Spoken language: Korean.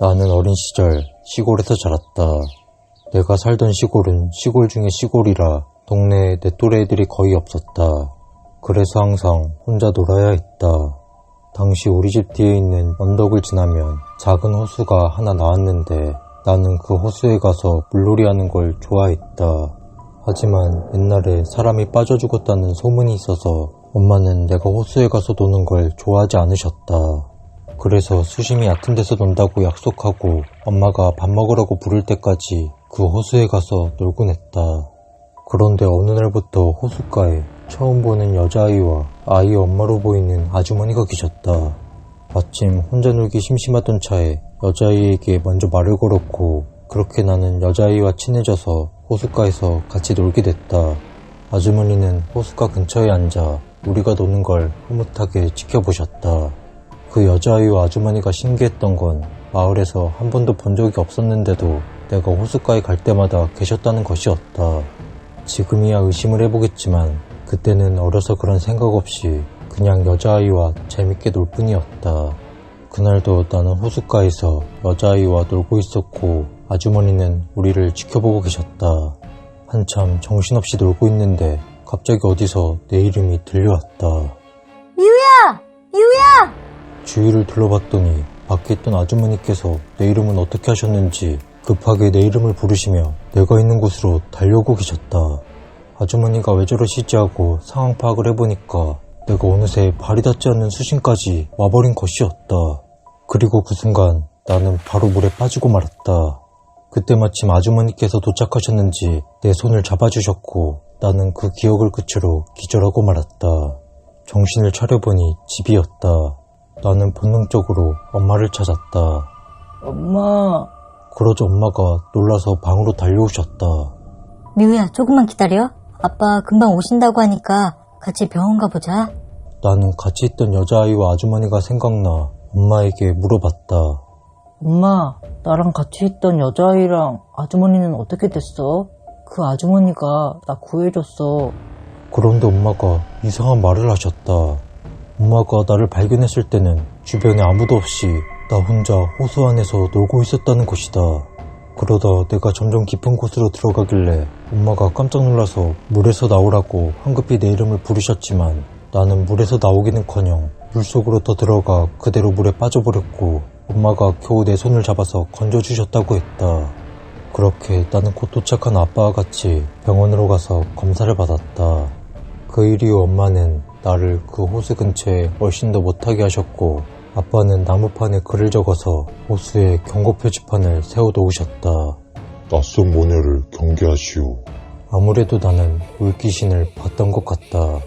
나는 어린 시절 시골에서 자랐다. 내가 살던 시골은 시골 중에 시골이라 동네에 내 또래 애들이 거의 없었다. 그래서 항상 혼자 놀아야 했다. 당시 우리 집 뒤에 있는 언덕을 지나면 작은 호수가 하나 나왔는데 나는 그 호수에 가서 물놀이 하는 걸 좋아했다. 하지만 옛날에 사람이 빠져 죽었다는 소문이 있어서 엄마는 내가 호수에 가서 노는 걸 좋아하지 않으셨다. 그래서 수심이 얕은 데서 논다고 약속하고 엄마가 밥 먹으라고 부를 때까지 그 호수에 가서 놀곤 했다. 그런데 어느 날부터 호숫가에 처음 보는 여자아이와 아이의 엄마로 보이는 아주머니가 계셨다. 마침 혼자 놀기 심심하던 차에 여자아이에게 먼저 말을 걸었고 그렇게 나는 여자아이와 친해져서 호숫가에서 같이 놀게 됐다. 아주머니는 호숫가 근처에 앉아 우리가 노는 걸 흐뭇하게 지켜보셨다. 그 여자아이와 아주머니가 신기했던 건 마을에서 한 번도 본 적이 없었는데도 내가 호숫가에 갈 때마다 계셨다는 것이었다. 지금이야 의심을 해보겠지만 그때는 어려서 그런 생각 없이 그냥 여자아이와 재밌게 놀 뿐이었다. 그날도 나는 호숫가에서 여자아이와 놀고 있었고 아주머니는 우리를 지켜보고 계셨다. 한참 정신없이 놀고 있는데 갑자기 어디서 내 이름이 들려왔다. 주위를 둘러봤더니 밖에 있던 아주머니께서 내 이름은 어떻게 하셨는지 급하게 내 이름을 부르시며 내가 있는 곳으로 달려오고 계셨다. 아주머니가 왜 저러시지 하고 상황 파악을 해보니까 내가 어느새 발이 닿지 않는 수심까지 와버린 것이었다. 그리고 그 순간 나는 바로 물에 빠지고 말았다. 그때 마침 아주머니께서 도착하셨는지 내 손을 잡아주셨고 나는 그 기억을 끝으로 기절하고 말았다. 정신을 차려보니 집이었다. 나는 본능적으로 엄마를 찾았다. 엄마, 그러자 엄마가 놀라서 방으로 달려오셨다. 미우야, 조금만 기다려. 아빠 금방 오신다고 하니까 같이 병원 가보자. 나는 같이 있던 여자아이와 아주머니가 생각나 엄마에게 물어봤다. 엄마, 나랑 같이 있던 여자아이랑 아주머니는 어떻게 됐어? 그 아주머니가 나 구해줬어. 그런데 엄마가 이상한 말을 하셨다. 엄마가 나를 발견했을 때는 주변에 아무도 없이 나 혼자 호수 안에서 놀고 있었다는 것이다. 그러다 내가 점점 깊은 곳으로 들어가길래 엄마가 깜짝 놀라서 물에서 나오라고 황급히 내 이름을 부르셨지만 나는 물에서 나오기는커녕 물속으로 더 들어가 그대로 물에 빠져버렸고 엄마가 겨우 내 손을 잡아서 건져주셨다고 했다. 그렇게 나는 곧 도착한 아빠와 같이 병원으로 가서 검사를 받았다. 그 일 이후 엄마는 나를 그 호수 근처에 더 못하게 하셨고 아빠는 나무판에 글을 적어서 호수에 경고 표지판을 세워 놓으셨다. 낯선 모녀를 경계하시오. 아무래도 나는 물귀신을 봤던 것 같다.